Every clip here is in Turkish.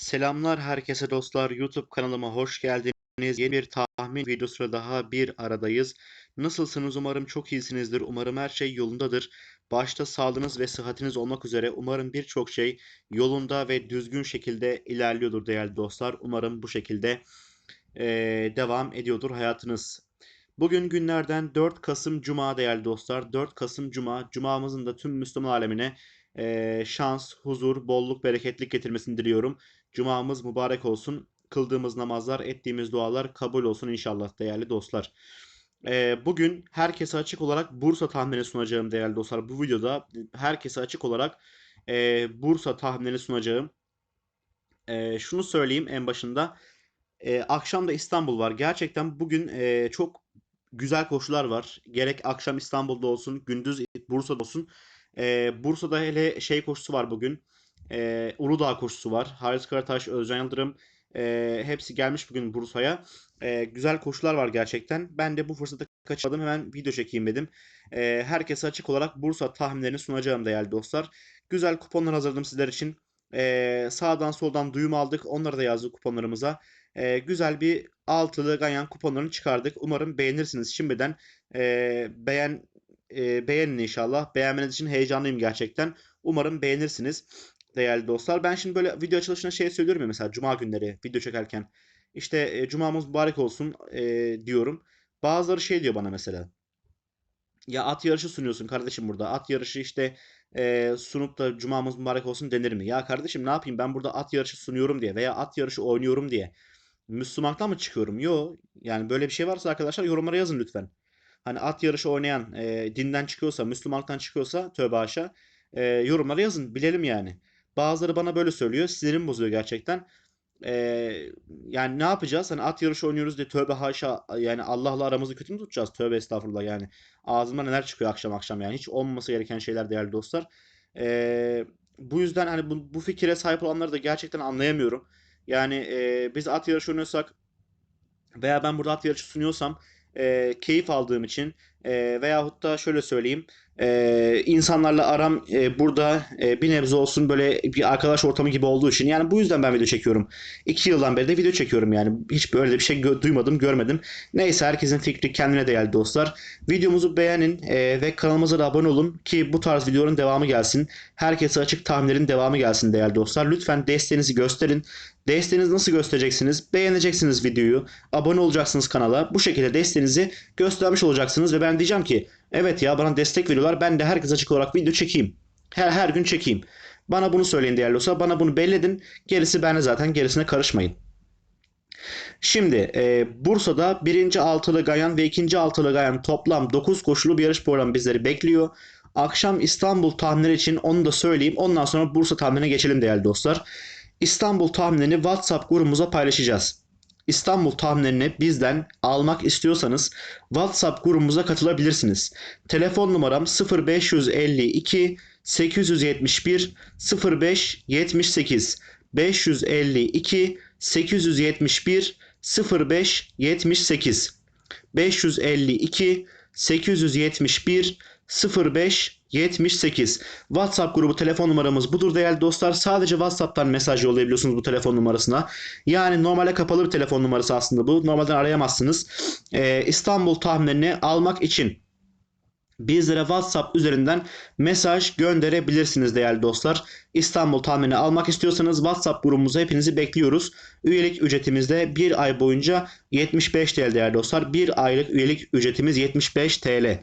Selamlar herkese dostlar. YouTube kanalıma hoş geldiniz. Yeni bir tahmin videosuyla daha bir aradayız. Nasılsınız? Umarım çok iyisinizdir. Umarım her şey yolundadır. Başta sağlığınız ve sıhhatiniz olmak üzere umarım birçok şey yolunda ve düzgün şekilde ilerliyordur değerli dostlar. Umarım bu şekilde eee, devam ediyordur hayatınız. Bugün günlerden 4 Kasım Cuma değerli dostlar. 4 Kasım Cuma. Cumamızın da tüm Müslüman alemine eee, şans, huzur, bolluk, bereketlik getirmesini diliyorum. Cumamız mübarek olsun. Kıldığımız namazlar, ettiğimiz dualar kabul olsun inşallah değerli dostlar. Ee, bugün herkese açık olarak Bursa tahmini sunacağım değerli dostlar. Bu videoda herkese açık olarak e, Bursa tahminini sunacağım. E, şunu söyleyeyim en başında. E, akşam da İstanbul var. Gerçekten bugün e, çok güzel koşular var. Gerek akşam İstanbul'da olsun, gündüz Bursa'da olsun. E, Bursa'da hele şey koşusu var bugün. E, Uludağ koşusu var. Haris Karataş, Özcan Yıldırım e, hepsi gelmiş bugün Bursa'ya. E, güzel koşular var gerçekten. Ben de bu fırsatı kaçırmadım. Hemen video çekeyim dedim. E, herkese açık olarak Bursa tahminlerini sunacağım değerli dostlar. Güzel kuponlar hazırladım sizler için. E, sağdan soldan duyum aldık. Onları da yazdık kuponlarımıza. E, güzel bir altılı ganyan kuponlarını çıkardık. Umarım beğenirsiniz. Şimdiden e, beğen e, beğenin inşallah. Beğenmeniz için heyecanlıyım gerçekten. Umarım beğenirsiniz değerli dostlar. Ben şimdi böyle video açılışına şey söylüyorum ya mesela cuma günleri video çekerken. İşte e, cumamız mübarek olsun e, diyorum. Bazıları şey diyor bana mesela. Ya at yarışı sunuyorsun kardeşim burada. At yarışı işte e, sunup da cumamız mübarek olsun denir mi? Ya kardeşim ne yapayım ben burada at yarışı sunuyorum diye veya at yarışı oynuyorum diye. Müslümanlıktan mı çıkıyorum? Yo. Yani böyle bir şey varsa arkadaşlar yorumlara yazın lütfen. Hani at yarışı oynayan e, dinden çıkıyorsa, Müslümanlıktan çıkıyorsa tövbe haşa e, yorumlara yazın. Bilelim yani. Bazıları bana böyle söylüyor. Sinirim bozuyor gerçekten. Ee, yani ne yapacağız? Hani at yarışı oynuyoruz diye tövbe haşa yani Allah'la aramızı kötü mü tutacağız? Tövbe estağfurullah yani. Ağzımdan neler çıkıyor akşam akşam yani. Hiç olmaması gereken şeyler değerli dostlar. Ee, bu yüzden hani bu, bu fikire sahip olanları da gerçekten anlayamıyorum. Yani e, biz at yarışı oynuyorsak veya ben burada at yarışı sunuyorsam e, keyif aldığım için e, veyahut da şöyle söyleyeyim e, insanlarla aram e, burada e, bir nebze olsun böyle bir arkadaş ortamı gibi olduğu için yani bu yüzden ben video çekiyorum. İki yıldan beri de video çekiyorum yani hiç böyle bir şey gö- duymadım görmedim. Neyse herkesin fikri kendine değerli dostlar. Videomuzu beğenin e, ve kanalımıza da abone olun ki bu tarz videoların devamı gelsin. Herkese açık tahminlerin devamı gelsin değerli dostlar. Lütfen desteğinizi gösterin. Desteğinizi nasıl göstereceksiniz? Beğeneceksiniz videoyu. Abone olacaksınız kanala. Bu şekilde desteğinizi göstermiş olacaksınız ve ben diyeceğim ki evet ya bana destek veriyorlar. Ben de herkes açık olarak video çekeyim. Her, her gün çekeyim. Bana bunu söyleyin değerli olsa. Bana bunu belledin. Gerisi bende zaten. Gerisine karışmayın. Şimdi e, Bursa'da birinci altılı Gayan ve ikinci altılı Gayan toplam 9 koşulu bir yarış programı bizleri bekliyor. Akşam İstanbul tahminleri için onu da söyleyeyim. Ondan sonra Bursa tahminine geçelim değerli dostlar. İstanbul tahminlerini WhatsApp grubumuza paylaşacağız. İstanbul tahminlerini bizden almak istiyorsanız WhatsApp grubumuza katılabilirsiniz. Telefon numaram 0552 871 05 78 552 871 05 78 552 871 05 78 WhatsApp grubu telefon numaramız budur değerli dostlar. Sadece WhatsApp'tan mesaj yollayabiliyorsunuz bu telefon numarasına. Yani normale kapalı bir telefon numarası aslında bu. Normalden arayamazsınız. Ee, İstanbul tahminlerini almak için bizlere WhatsApp üzerinden mesaj gönderebilirsiniz değerli dostlar. İstanbul tahmini almak istiyorsanız WhatsApp grubumuza hepinizi bekliyoruz. Üyelik ücretimiz de bir ay boyunca 75 TL değerli dostlar. Bir aylık üyelik ücretimiz 75 TL.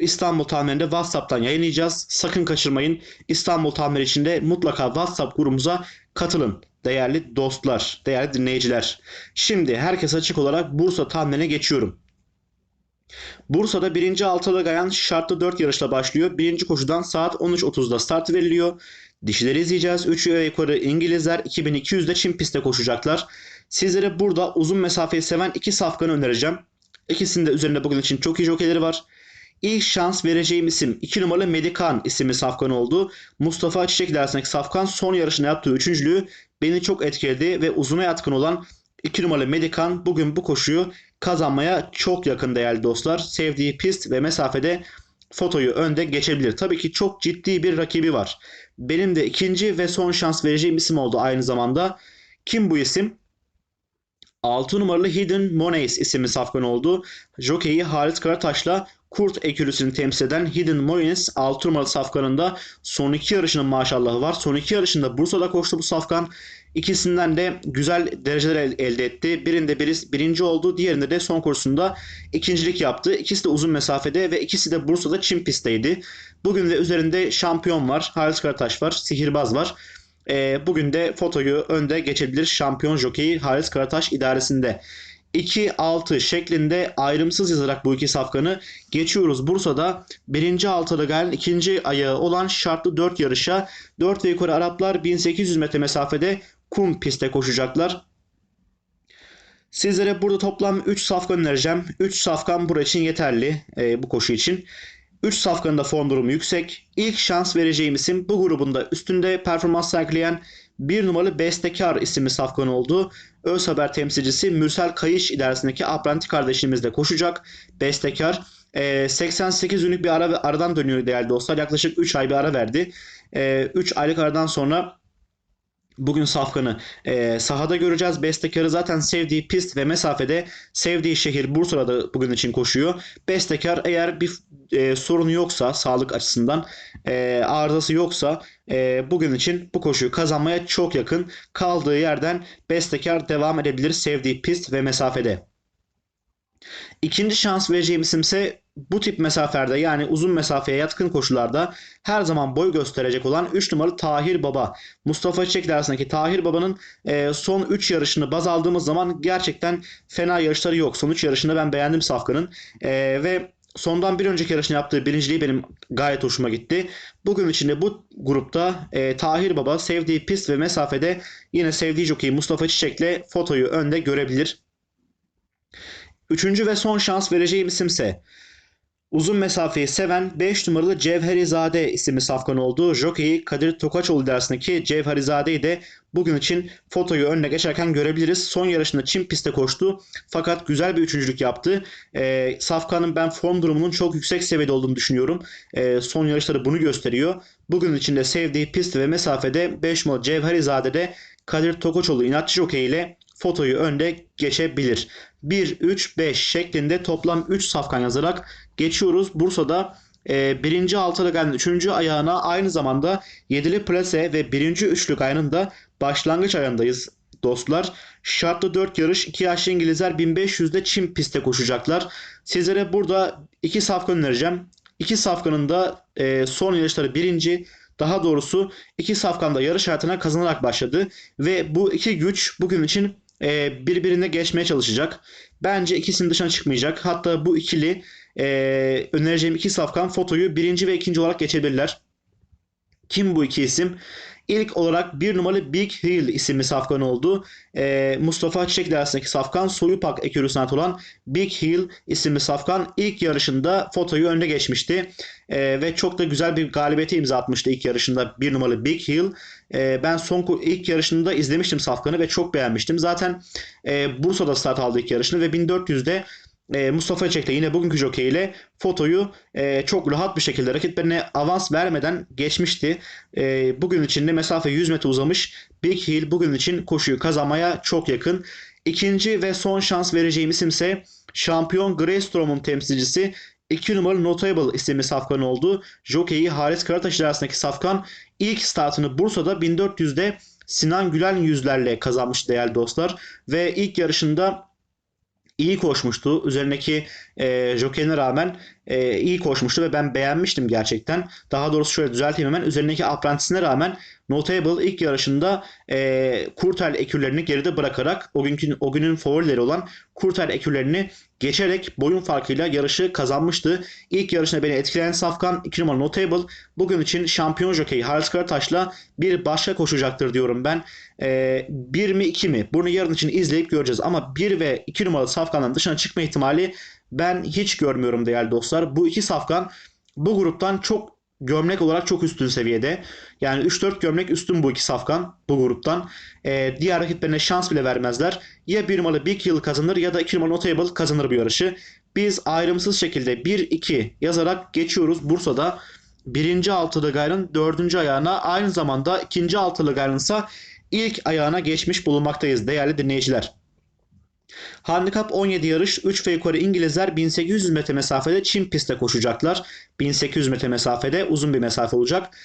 İstanbul tahmininde WhatsApp'tan yayınlayacağız. Sakın kaçırmayın. İstanbul tahmini içinde mutlaka WhatsApp grubumuza katılın. Değerli dostlar, değerli dinleyiciler. Şimdi herkes açık olarak Bursa tahminine geçiyorum. Bursa'da birinci altılı gayan şartlı 4 yarışla başlıyor. Birinci koşudan saat 13.30'da start veriliyor. Dişileri izleyeceğiz. 3 ve yukarı İngilizler 2200'de Çin pistte koşacaklar. Sizlere burada uzun mesafeyi seven iki safkanı önereceğim. İkisinin de üzerinde bugün için çok iyi jokeyleri var. İlk şans vereceğim isim 2 numaralı Medikan isimli safkan oldu. Mustafa Çiçek dersindeki safkan son yarışında yaptığı üçüncülüğü beni çok etkiledi ve uzuna yatkın olan 2 numaralı Medikan bugün bu koşuyu kazanmaya çok yakın değerli dostlar. Sevdiği pist ve mesafede fotoyu önde geçebilir. Tabii ki çok ciddi bir rakibi var. benim de ikinci ve son şans vereceğim isim oldu aynı zamanda. Kim bu isim? 6 numaralı Hidden Monays isimli safkan oldu. Jockey'i Halit Karataş'la Kurt ekürüsünü temsil eden Hidden Monays 6 numaralı safkanında son iki yarışının maşallahı var. Son iki yarışında Bursa'da koştu bu safkan. İkisinden de güzel dereceler el- elde etti. Birinde biri, birinci oldu. Diğerinde de son kursunda ikincilik yaptı. İkisi de uzun mesafede ve ikisi de Bursa'da çim pistteydi. Bugün de üzerinde şampiyon var. Halis Karataş var. Sihirbaz var. Ee, bugün de fotoyu önde geçebilir şampiyon jokeyi Halis Karataş idaresinde. 2-6 şeklinde ayrımsız yazarak bu iki safkanı geçiyoruz. Bursa'da birinci altıda gelen ikinci ayağı olan şartlı 4 yarışa 4 ve yukarı Araplar 1800 metre mesafede kum pistte koşacaklar. Sizlere burada toplam 3 safkan önereceğim. 3 safkan bura için yeterli e, bu koşu için. 3 safkanın da form durumu yüksek. İlk şans vereceğim isim bu grubunda üstünde performans sergileyen bir numaralı Bestekar isimli safkan oldu. Öz Haber temsilcisi Mürsel Kayış idaresindeki Apranti kardeşimiz de koşacak. Bestekar e, 88 günlük bir ara, aradan dönüyor değerli dostlar. Yaklaşık 3 ay bir ara verdi. 3 aylık aradan sonra Bugün Safkan'ı e, sahada göreceğiz. Bestekar'ı zaten sevdiği pist ve mesafede sevdiği şehir Bursa'da bugün için koşuyor. Bestekar eğer bir e, sorunu yoksa sağlık açısından e, arızası yoksa e, bugün için bu koşuyu kazanmaya çok yakın. Kaldığı yerden Bestekar devam edebilir sevdiği pist ve mesafede. İkinci şans vereceğim isimse bu tip mesafelerde yani uzun mesafeye yatkın koşularda her zaman boy gösterecek olan 3 numaralı Tahir Baba. Mustafa Çiçek arasındaki Tahir Baba'nın e, son 3 yarışını baz aldığımız zaman gerçekten fena yarışları yok. Son 3 yarışında ben beğendim Safkan'ın E, ve sondan bir önceki yarışını yaptığı birinciliği benim gayet hoşuma gitti. Bugün içinde bu grupta e, Tahir Baba sevdiği pist ve mesafede yine sevdiği jockey Mustafa Çiçek'le fotoyu önde görebilir. Üçüncü ve son şans vereceğim isimse uzun mesafeyi seven 5 numaralı Cevherizade isimli safkan oldu. Jockey Kadir Tokaçoğlu dersindeki Cevherizade'yi de bugün için fotoyu önüne geçerken görebiliriz. Son yarışında çim pistte koştu fakat güzel bir üçüncülük yaptı. Ee, Safkan'ın ben form durumunun çok yüksek seviyede olduğunu düşünüyorum. Ee, son yarışları bunu gösteriyor. Bugün içinde sevdiği pist ve mesafede 5 numaralı Cevherizade'de Kadir Tokaçoğlu inatçı jockey ile fotoyu önde geçebilir. 1-3-5 şeklinde toplam 3 safkan yazarak geçiyoruz. Bursa'da e, birinci gelen üçüncü ayağına aynı zamanda yedili plase ve birinci üçlük ayağının da başlangıç ayağındayız dostlar. Şartlı 4 yarış 2 yaşlı İngilizler 1500'de çim pistte koşacaklar. Sizlere burada 2 safkan önereceğim. 2 safkanın da e, son yarışları birinci daha doğrusu iki safkanda yarış hayatına kazanarak başladı ve bu iki güç bugün için e, birbirine geçmeye çalışacak. Bence ikisinin dışına çıkmayacak. Hatta bu ikili e, önereceğim iki safkan fotoyu birinci ve ikinci olarak geçebilirler. Kim bu iki isim? İlk olarak bir numaralı Big Hill isimli safkan oldu. Ee, Mustafa Çiçek dersindeki safkan Soyupak ekürüsüne ait olan Big Hill isimli safkan ilk yarışında fotoyu önde geçmişti. Ee, ve çok da güzel bir galibiyete imza atmıştı ilk yarışında bir numaralı Big Hill. Ee, ben son ilk yarışında izlemiştim safkanı ve çok beğenmiştim. Zaten e, Bursa'da start aldı ilk yarışını ve 1400'de e, Mustafa Çek de yine bugünkü jockey ile fotoyu e, çok rahat bir şekilde rakiplerine avans vermeden geçmişti. E, bugün içinde mesafe 100 metre uzamış. Big Hill bugün için koşuyu kazanmaya çok yakın. İkinci ve son şans vereceğim isimse şampiyon Greystrom'un temsilcisi 2 numaralı Notable isimli safkan oldu. Jockey'i Haris Karataş arasındaki safkan ilk startını Bursa'da 1400'de Sinan Gülen yüzlerle kazanmış değerli dostlar. Ve ilk yarışında iyi koşmuştu. Üzerindeki e, jockeyine rağmen e, iyi koşmuştu ve ben beğenmiştim gerçekten. Daha doğrusu şöyle düzelteyim hemen. Üzerindeki aprentisine rağmen Notable ilk yarışında e, Kurtel ekürlerini geride bırakarak o günkü o günün favorileri olan Kurtel ekürlerini geçerek boyun farkıyla yarışı kazanmıştı. İlk yarışında beni etkileyen Safkan 2 numaralı Notable bugün için şampiyon jockey Halis Karataş'la bir başka koşacaktır diyorum ben. E, 1 mi 2 mi? Bunu yarın için izleyip göreceğiz ama 1 ve 2 numaralı Safkan'dan dışına çıkma ihtimali ben hiç görmüyorum değerli dostlar. Bu iki safkan bu gruptan çok gömlek olarak çok üstün seviyede. Yani 3-4 gömlek üstün bu iki safkan bu gruptan. Ee, diğer rakiplerine şans bile vermezler. Ya bir numaralı Big Hill kazanır ya da 2 numaralı Notable kazanır bu yarışı. Biz ayrımsız şekilde 1-2 yazarak geçiyoruz. Bursa'da birinci altılı gayrın dördüncü ayağına aynı zamanda ikinci altılı gayrın ise ilk ayağına geçmiş bulunmaktayız değerli dinleyiciler. Handikap 17 yarış 3 ve yukarı İngilizler 1800 metre mesafede Çin pistte koşacaklar. 1800 metre mesafede uzun bir mesafe olacak.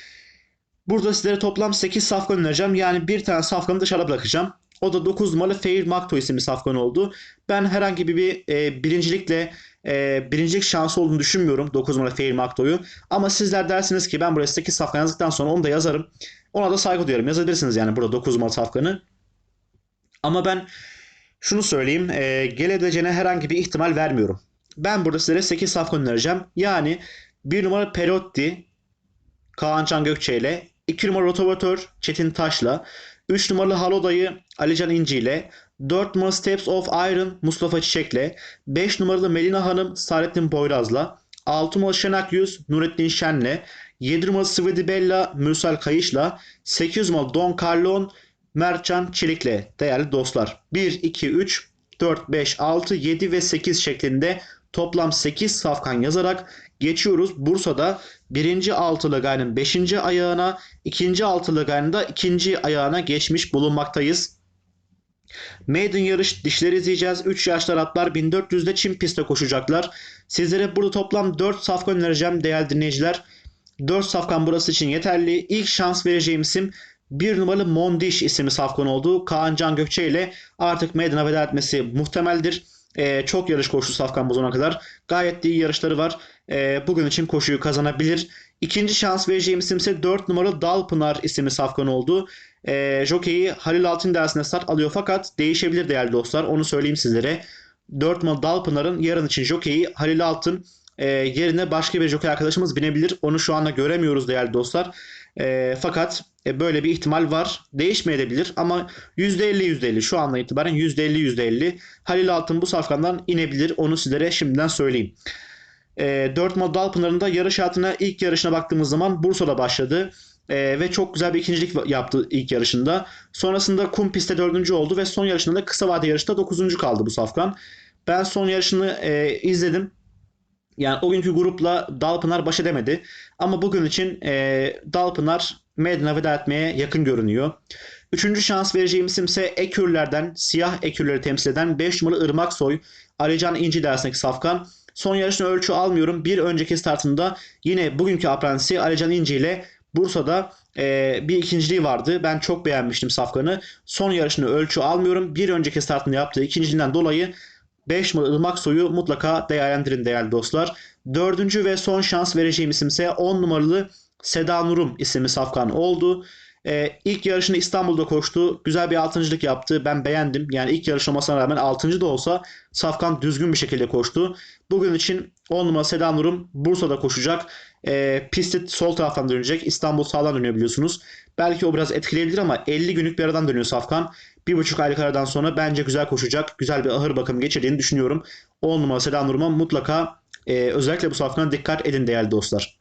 Burada sizlere toplam 8 safkan önereceğim. Yani bir tane safkanı dışarı bırakacağım. O da 9 numaralı Fair Makto isimli safkan oldu. Ben herhangi bir, e, birincilikle e, birincilik şansı olduğunu düşünmüyorum 9 numaralı Fair Makto'yu. Ama sizler dersiniz ki ben buraya 8 safkan yazdıktan sonra onu da yazarım. Ona da saygı duyuyorum. Yazabilirsiniz yani burada 9 numaralı safkanı. Ama ben şunu söyleyeyim. E, gelebileceğine herhangi bir ihtimal vermiyorum. Ben burada sizlere 8 safkan önereceğim. Yani 1 numara Perotti Kaan Can Gökçe ile 2 numara Rotovatör Çetin Taş'la 3 numaralı Haloda'yı Alican İnci ile 4 numaralı Steps of Iron Mustafa Çiçek'le 5 numaralı Melina Hanım Saadettin Boyraz'la 6 numaralı Şenak Yüz Nurettin Şen'le 7 numaralı Svidi Bella Mürsel Kayış'la 8 numaralı Don Carlon Mertcan Çelik'le değerli dostlar. 1, 2, 3, 4, 5, 6, 7 ve 8 şeklinde toplam 8 safkan yazarak geçiyoruz. Bursa'da 1. altılı gayrının 5. ayağına, 2. altılı gayrının da 2. ayağına geçmiş bulunmaktayız. Maiden yarış dişleri izleyeceğiz. 3 yaşlar atlar 1400'de Çin pistte koşacaklar. Sizlere burada toplam 4 safkan önereceğim değerli dinleyiciler. 4 safkan burası için yeterli. İlk şans vereceğim isim 1 numaralı Mondiş isimli safkan olduğu Kaan Can Gökçe ile artık meydana veda etmesi muhtemeldir. Ee, çok yarış koştu Safkan bu zamana kadar. Gayet iyi yarışları var. Ee, bugün için koşuyu kazanabilir. İkinci şans vereceğim isim ise 4 numaralı Dalpınar isimli Safkan oldu. Ee, jokeyi Halil Altın dersinde start alıyor fakat değişebilir değerli dostlar. Onu söyleyeyim sizlere. 4 numaralı Dalpınar'ın yarın için jokeyi Halil Altın e, yerine başka bir jokey arkadaşımız binebilir. Onu şu anda göremiyoruz değerli dostlar. E, fakat e, böyle bir ihtimal var. Değişmeyebilir ama %50 %50 şu andan itibaren %50 %50 Halil Altın bu safkandan inebilir. Onu sizlere şimdiden söyleyeyim. E, 4 mod Dalpınar'ın da yarış hayatına ilk yarışına baktığımız zaman Bursa'da başladı. E, ve çok güzel bir ikincilik yaptı ilk yarışında. Sonrasında kum pistte dördüncü oldu ve son yarışında da kısa vade yarışta dokuzuncu kaldı bu safkan. Ben son yarışını e, izledim. Yani o günkü grupla Dalpınar baş edemedi. Ama bugün için e, Dalpınar meydana veda etmeye yakın görünüyor. Üçüncü şans vereceğim isim ise Ekürler'den siyah Ekürleri temsil eden 5 numaralı Irmak Soy, Alican İnci dersindeki safkan. Son yarışını ölçü almıyorum. Bir önceki startında yine bugünkü aprensi Alican İnci ile Bursa'da e, bir ikinciliği vardı. Ben çok beğenmiştim Safkan'ı. Son yarışını ölçü almıyorum. Bir önceki startında yaptığı ikinciliğinden dolayı 5 numaralı Irmak Soy'u mutlaka değerlendirin değerli dostlar. Dördüncü ve son şans vereceğim isim ise 10 numaralı Seda Nurum isimli Safkan oldu. Ee, ilk yarışını İstanbul'da koştu. Güzel bir altıncılık yaptı. Ben beğendim. Yani ilk yarış olmasına rağmen altıncı da olsa Safkan düzgün bir şekilde koştu. Bugün için 10 numara Seda Nurum Bursa'da koşacak. Ee, pisti sol taraftan dönecek. İstanbul sağdan dönüyor biliyorsunuz. Belki o biraz etkileyebilir ama 50 günlük bir aradan dönüyor Safkan. Bir buçuk aylık aradan sonra bence güzel koşacak. Güzel bir ahır bakım geçirdiğini düşünüyorum. 10 numara Seda Nurum'a mutlaka e, özellikle bu Safkan'a dikkat edin değerli dostlar.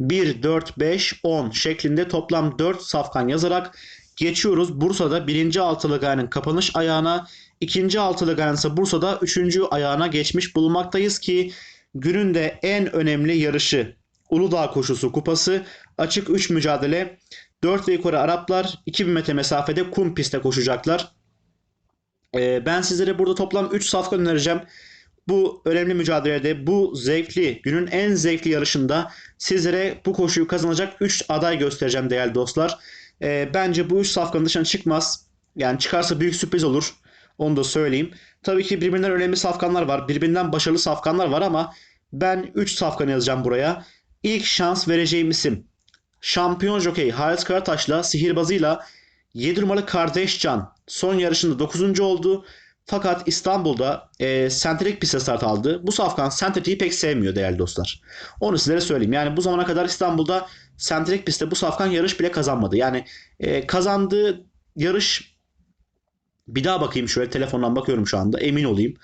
1, 4, 5, 10 şeklinde toplam 4 safkan yazarak geçiyoruz. Bursa'da 1. altılı gayenin kapanış ayağına, 2. altılı gayenin ise Bursa'da 3. ayağına geçmiş bulunmaktayız ki günün de en önemli yarışı Uludağ Koşusu Kupası açık 3 mücadele 4 ve yukarı Araplar 2000 metre mesafede kum pistte koşacaklar. Ee, ben sizlere burada toplam 3 safkan önereceğim bu önemli mücadelede, bu zevkli, günün en zevkli yarışında sizlere bu koşuyu kazanacak 3 aday göstereceğim değerli dostlar. E, bence bu 3 safkanın dışına çıkmaz. Yani çıkarsa büyük sürpriz olur. Onu da söyleyeyim. Tabii ki birbirinden önemli safkanlar var. Birbirinden başarılı safkanlar var ama ben 3 safkan yazacağım buraya. İlk şans vereceğim isim. Şampiyon jokey Halis Karataş'la sihirbazıyla 7 numaralı Kardeş Can son yarışında 9. oldu. Fakat İstanbul'da e, sentrik piste start aldı. Bu safkan sentrik'i pek sevmiyor değerli dostlar. Onu sizlere söyleyeyim. Yani bu zamana kadar İstanbul'da sentrik pistte bu safkan yarış bile kazanmadı. Yani e, kazandığı yarış bir daha bakayım şöyle telefondan bakıyorum şu anda emin olayım.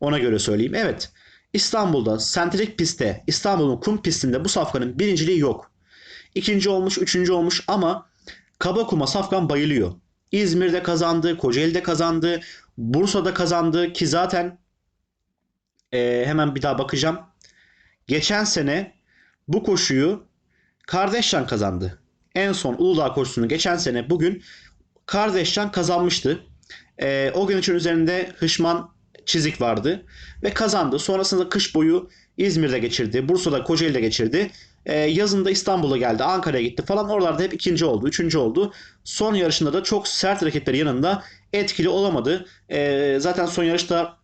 Ona göre söyleyeyim. Evet İstanbul'da sentrik pistte İstanbul'un kum pistinde bu safkanın birinciliği yok. İkinci olmuş, üçüncü olmuş ama kaba kuma safkan bayılıyor. İzmir'de kazandı, Kocaeli'de kazandı, Bursa'da kazandı ki zaten e, hemen bir daha bakacağım. Geçen sene bu koşuyu Kardeşcan kazandı. En son Uludağ koşusunu geçen sene bugün Kardeşcan kazanmıştı. Ee, o gün için üzerinde Hışman çizik vardı ve kazandı. Sonrasında kış boyu İzmir'de geçirdi. Bursa'da Kocaeli'de geçirdi. Ee, yazında İstanbul'a geldi. Ankara'ya gitti falan. Oralarda hep ikinci oldu. Üçüncü oldu. Son yarışında da çok sert raketleri yanında etkili olamadı. Ee, zaten son yarışta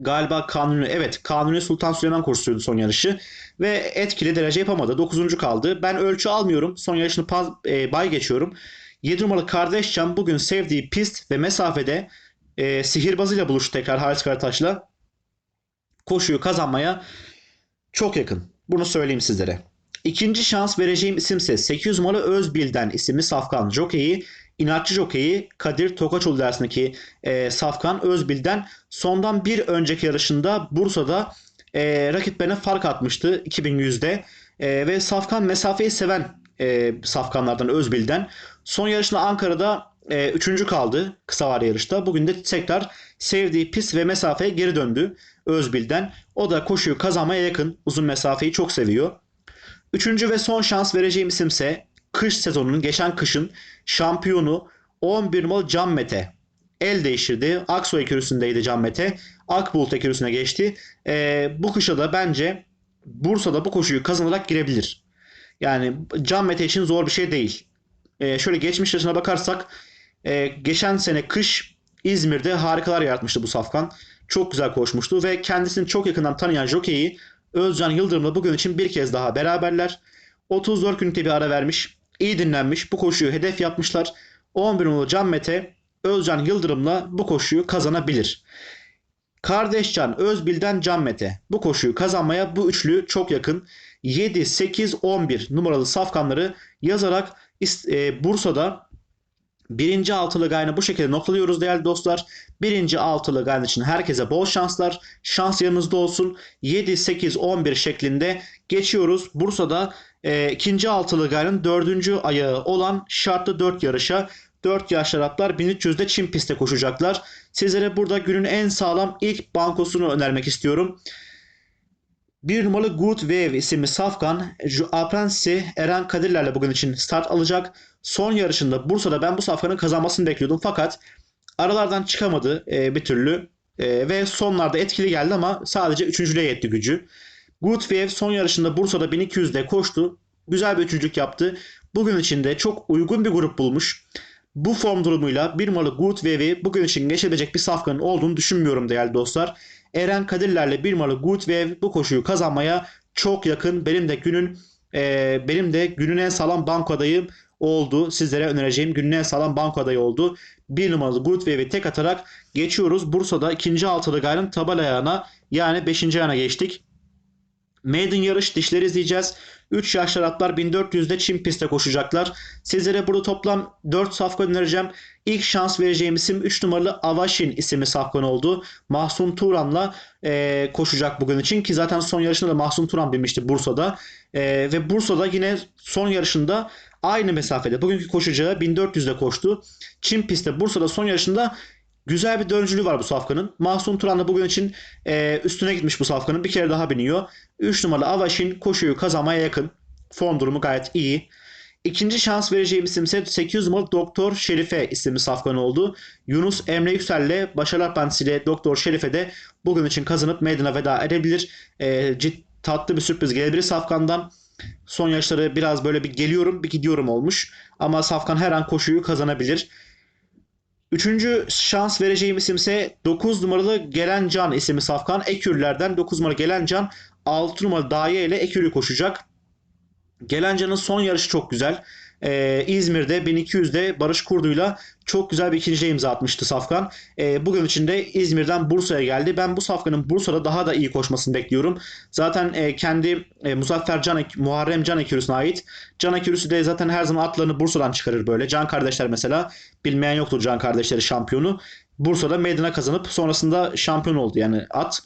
galiba Kanuni evet Kanuni Sultan Süleyman koşusuydu son yarışı ve etkili derece yapamadı. 9. kaldı. Ben ölçü almıyorum. Son yarışını paz, e, bay geçiyorum. 7 numaralı Kardeşcan bugün sevdiği pist ve mesafede e, sihirbazıyla buluştu tekrar Halis Karataş'la. Koşuyu kazanmaya çok yakın. Bunu söyleyeyim sizlere. İkinci şans vereceğim isimse 800 numaralı Özbil'den isimli Safkan Jockey'i inatçı jokeyi Kadir Tokaçoğlu dersindeki e, Safkan Özbil'den sondan bir önceki yarışında Bursa'da e, rakiplerine fark atmıştı 2100'de e, ve Safkan mesafeyi seven e, Safkanlardan Özbil'den son yarışında Ankara'da e, üçüncü kaldı kısa var yarışta. Bugün de tekrar sevdiği pist ve mesafeye geri döndü Özbil'den. O da koşuyu kazanmaya yakın. Uzun mesafeyi çok seviyor. Üçüncü ve son şans vereceğim isimse kış sezonunun geçen kışın şampiyonu 11 numaralı Can Mete. El değiştirdi. Aksoy ekürüsündeydi Can Mete. Akbulut ekürüsüne geçti. Ee, bu kışa da bence Bursa'da bu koşuyu kazanarak girebilir. Yani Can Mete için zor bir şey değil. Ee, şöyle geçmiş yaşına bakarsak e, geçen sene kış İzmir'de harikalar yaratmıştı bu Safkan. Çok güzel koşmuştu ve kendisini çok yakından tanıyan jokeyi Özcan Yıldırım'la bugün için bir kez daha beraberler. 34 günlükte bir ara vermiş. İyi dinlenmiş. Bu koşuyu hedef yapmışlar. 11 numaralı Can Mete Özcan Yıldırım'la bu koşuyu kazanabilir. Kardeşcan Özbil'den Can Mete bu koşuyu kazanmaya bu üçlü çok yakın. 7, 8, 11 numaralı safkanları yazarak e, Bursa'da Birinci altılı gayrını bu şekilde noktalıyoruz değerli dostlar. Birinci altılı gayrı için herkese bol şanslar. Şans yanınızda olsun. 7, 8, 11 şeklinde geçiyoruz. Bursa'da e, ikinci altılı gayrının dördüncü ayağı olan şartlı 4 yarışa 4 yaşlı Araplar 1300'de Çin pistte koşacaklar. Sizlere burada günün en sağlam ilk bankosunu önermek istiyorum. Bir numaralı Good Wave isimli Safkan Aprensi Eren Kadirler'le bugün için start alacak. Son yarışında Bursa'da ben bu Safkan'ın kazanmasını bekliyordum fakat aralardan çıkamadı e, bir türlü e, ve sonlarda etkili geldi ama sadece üçüncülüğe yetti gücü. Good Wave son yarışında Bursa'da 1200'de koştu. Güzel bir üçüncülük yaptı. Bugün içinde çok uygun bir grup bulmuş. Bu form durumuyla bir numaralı Good Wave'i bugün için geçebilecek bir safkanın olduğunu düşünmüyorum değerli dostlar. Eren Kadirler'le bir numaralı Good Wave bu koşuyu kazanmaya çok yakın. Benim de günün e, benim de günün en sağlam banko adayım oldu. Sizlere önereceğim günün en sağlam banko adayı oldu. Bir numaralı Good Wave'i tek atarak geçiyoruz. Bursa'da ikinci altılı gayrın tabel ayağına yani beşinci ayağına geçtik. Maiden yarış dişleri izleyeceğiz. 3 yaşlı atlar 1400'de Çin pistte koşacaklar. Sizlere burada toplam 4 safkan önereceğim. İlk şans vereceğim isim 3 numaralı Avashin isimli safkan oldu. Mahsun Turan'la e, koşacak bugün için ki zaten son yarışında da Mahsun Turan binmişti Bursa'da. E, ve Bursa'da yine son yarışında aynı mesafede bugünkü koşacağı 1400'de koştu. Çin pistte Bursa'da son yarışında Güzel bir döncülüğü var bu safkanın. Mahsun Turan da bugün için e, üstüne gitmiş bu safkanın. Bir kere daha biniyor. 3 numaralı Avaşin koşuyu kazanmaya yakın. Form durumu gayet iyi. İkinci şans vereceğim isim ise 800 numaralı Doktor Şerife isimli safkan oldu. Yunus Emre Yüksel'le Başarılar Partisi Doktor Şerife de bugün için kazanıp meydana veda edebilir. E, cid, tatlı bir sürpriz gelebilir safkandan. Son yaşları biraz böyle bir geliyorum bir gidiyorum olmuş. Ama safkan her an koşuyu kazanabilir. Üçüncü şans vereceğim isimse 9 numaralı Gelen Can isimli safkan. Ekürlerden 9 numaralı Gelen Can 6 numaralı Daye ile Ekür'ü koşacak. Gelen Can'ın son yarışı çok güzel. Ee, İzmir'de 1200'de Barış Kurdu'yla çok güzel bir ikinci imza atmıştı Safkan. Ee, bugün içinde İzmir'den Bursa'ya geldi. Ben bu Safkan'ın Bursa'da daha da iyi koşmasını bekliyorum. Zaten e, kendi e, Muzaffer Can, Muharrem Can Ekürüsü'ne ait. Can Ekürüsü de zaten her zaman atlarını Bursa'dan çıkarır böyle. Can kardeşler mesela bilmeyen yoktur Can kardeşleri şampiyonu. Bursa'da meydana kazanıp sonrasında şampiyon oldu yani at.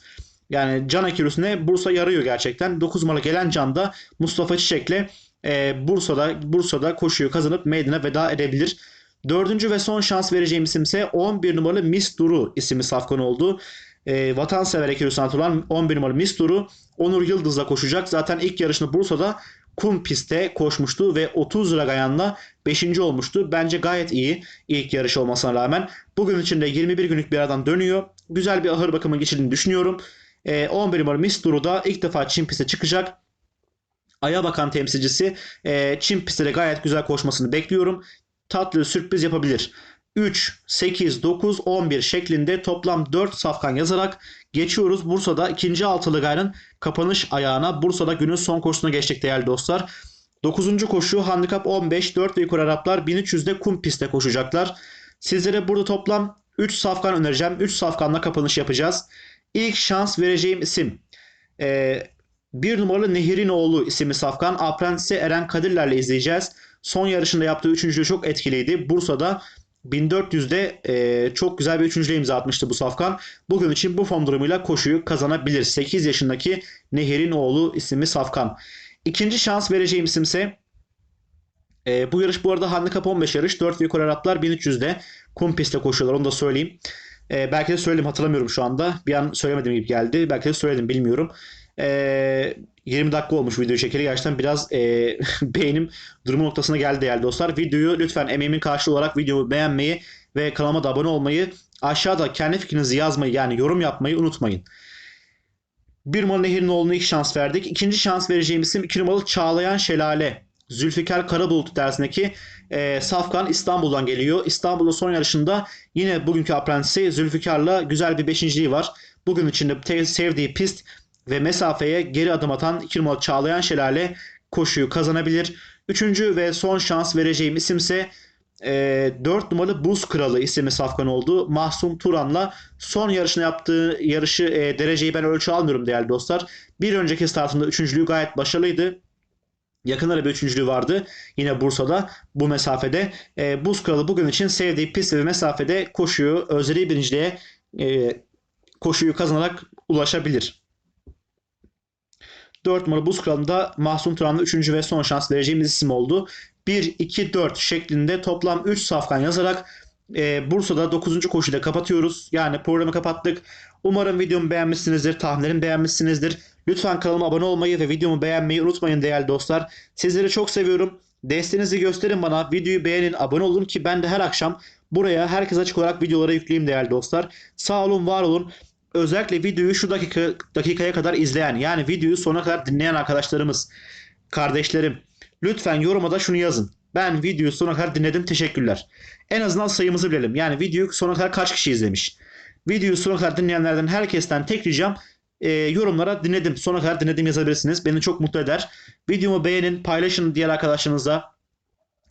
Yani Can Ekürüsü'ne Bursa yarıyor gerçekten. 9 numara gelen Can da Mustafa Çiçek'le e, Bursa'da Bursa'da koşuyu kazanıp meydana veda edebilir. Dördüncü ve son şans vereceğim isim ise 11 numaralı Miss Duru isimli safkan oldu. e, vatansever sanat olan 11 numaralı Mistur'u Onur Yıldız'la koşacak. Zaten ilk yarışını Bursa'da kum pistte koşmuştu ve 30 lira Gayan'la 5. olmuştu. Bence gayet iyi ilk yarış olmasına rağmen. Bugün içinde 21 günlük bir aradan dönüyor. Güzel bir ahır bakımı geçirdiğini düşünüyorum. E, 11 numaralı Mistur'u da ilk defa Çin piste çıkacak. Aya bakan temsilcisi e, Çin pistte de gayet güzel koşmasını bekliyorum. Tatlı sürpriz yapabilir. 3, 8, 9, 11 şeklinde toplam 4 safkan yazarak geçiyoruz. Bursa'da ikinci altılı gayrın kapanış ayağına Bursa'da günün son koşusuna geçtik değerli dostlar. 9. koşu handikap 15 4 ve yukarı Araplar 1300'de kum pistte koşacaklar. Sizlere burada toplam 3 safkan önereceğim. 3 safkanla kapanış yapacağız. İlk şans vereceğim isim e, bir numaralı Nehir'in oğlu isimli safkan. Apprentice'i Eren Kadirler'le izleyeceğiz. Son yarışında yaptığı üçüncülüğü çok etkiliydi. Bursa'da 1400'de e, çok güzel bir üçüncülüğe imza atmıştı bu safkan. Bugün için bu form durumuyla koşuyu kazanabilir. 8 yaşındaki Nehir'in oğlu isimli safkan. İkinci şans vereceğim isimse e, bu yarış bu arada handikap 15 yarış. 4 ve yukarı Araplar 1300'de kum pistte koşuyorlar onu da söyleyeyim. E, belki de söyledim hatırlamıyorum şu anda. Bir an söylemedim gibi geldi. Belki de söyledim bilmiyorum. E, 20 dakika olmuş video çekeri. Gerçekten biraz e, beynim durumu noktasına geldi değerli dostlar. Videoyu lütfen emeğimin karşılığı olarak videoyu beğenmeyi ve kanalıma da abone olmayı, aşağıda kendi fikrinizi yazmayı yani yorum yapmayı unutmayın. Bir numaralı Nehir'in oğluna ilk şans verdik. İkinci şans vereceğim isim 2 numaralı Çağlayan Şelale. Zülfikar Karabulut dersindeki e, Safkan İstanbul'dan geliyor. İstanbul'un son yarışında yine bugünkü apprentice'i Zülfikar'la güzel bir beşinciliği var. Bugün içinde sevdiği pist ve mesafeye geri adım atan 2 numaralı Çağlayan Şelale koşuyu kazanabilir. Üçüncü ve son şans vereceğim isimse e, 4 numaralı Buz Kralı isimli safkan oldu. Mahsum Turan'la son yarışını yaptığı yarışı e, dereceyi ben ölçü almıyorum değerli dostlar. Bir önceki startında üçüncülüğü gayet başarılıydı. Yakınlara bir üçüncülüğü vardı. Yine Bursa'da bu mesafede. E, Buz Kralı bugün için sevdiği pist ve mesafede koşuyu özleri birinciliğe e, koşuyu kazanarak ulaşabilir. 4 numara Buz Kralı'nda Mahsun Turan'da 3. ve son şans vereceğimiz isim oldu. 1, 2, 4 şeklinde toplam 3 safkan yazarak e, Bursa'da 9. koşuda kapatıyoruz. Yani programı kapattık. Umarım videomu beğenmişsinizdir, tahminlerimi beğenmişsinizdir. Lütfen kanalıma abone olmayı ve videomu beğenmeyi unutmayın değerli dostlar. Sizleri çok seviyorum. Desteğinizi gösterin bana. Videoyu beğenin, abone olun ki ben de her akşam buraya herkes açık olarak videolara yükleyeyim değerli dostlar. Sağ olun, var olun özellikle videoyu şu dakika dakikaya kadar izleyen yani videoyu sona kadar dinleyen arkadaşlarımız, kardeşlerim lütfen yoruma da şunu yazın. Ben videoyu sona kadar dinledim teşekkürler. En azından sayımızı bilelim. Yani videoyu sona kadar kaç kişi izlemiş. Videoyu sona kadar dinleyenlerden herkesten tek ricam e, yorumlara dinledim. Sona kadar dinledim yazabilirsiniz. Beni çok mutlu eder. Videomu beğenin, paylaşın diğer arkadaşlarınızla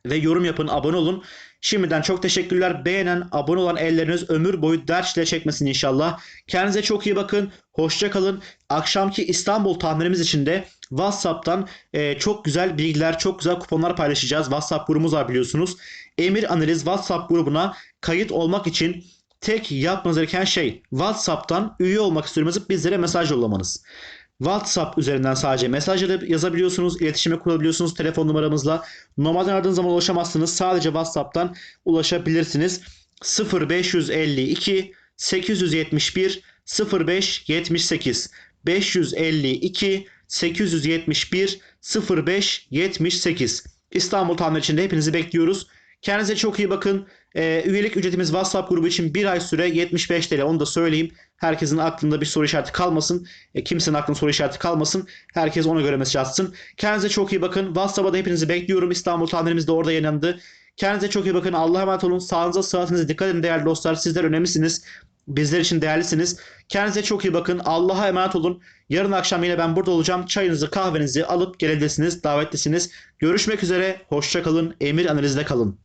ve yorum yapın, abone olun. Şimdiden çok teşekkürler. Beğenen, abone olan elleriniz ömür boyu dert ile çekmesin inşallah. Kendinize çok iyi bakın. Hoşça kalın. Akşamki İstanbul tahminimiz için de WhatsApp'tan e, çok güzel bilgiler, çok güzel kuponlar paylaşacağız. WhatsApp grubumuz var biliyorsunuz. Emir Analiz WhatsApp grubuna kayıt olmak için tek yapmanız gereken şey WhatsApp'tan üye olmak istiyorsanız bizlere mesaj yollamanız. WhatsApp üzerinden sadece mesaj yazabiliyorsunuz, iletişime kurabiliyorsunuz telefon numaramızla. Normalde aradığınız zaman ulaşamazsınız. Sadece WhatsApp'tan ulaşabilirsiniz. 0552 871 0578 552 871 0578 İstanbul Tamir için de hepinizi bekliyoruz. Kendinize çok iyi bakın. Ee, üyelik ücretimiz WhatsApp grubu için bir ay süre 75 TL onu da söyleyeyim. Herkesin aklında bir soru işareti kalmasın. E, kimsenin aklında soru işareti kalmasın. Herkes ona göre mesaj atsın. Kendinize çok iyi bakın. WhatsApp'a da hepinizi bekliyorum. İstanbul tahminimiz de orada yayınlandı. Kendinize çok iyi bakın. Allah'a emanet olun. Sağlığınıza, sıhhatinize dikkat edin değerli dostlar. Sizler önemlisiniz. Bizler için değerlisiniz. Kendinize çok iyi bakın. Allah'a emanet olun. Yarın akşam yine ben burada olacağım. Çayınızı, kahvenizi alıp gelebilirsiniz. Davetlisiniz. Görüşmek üzere. Hoşça kalın. Emir analizde kalın.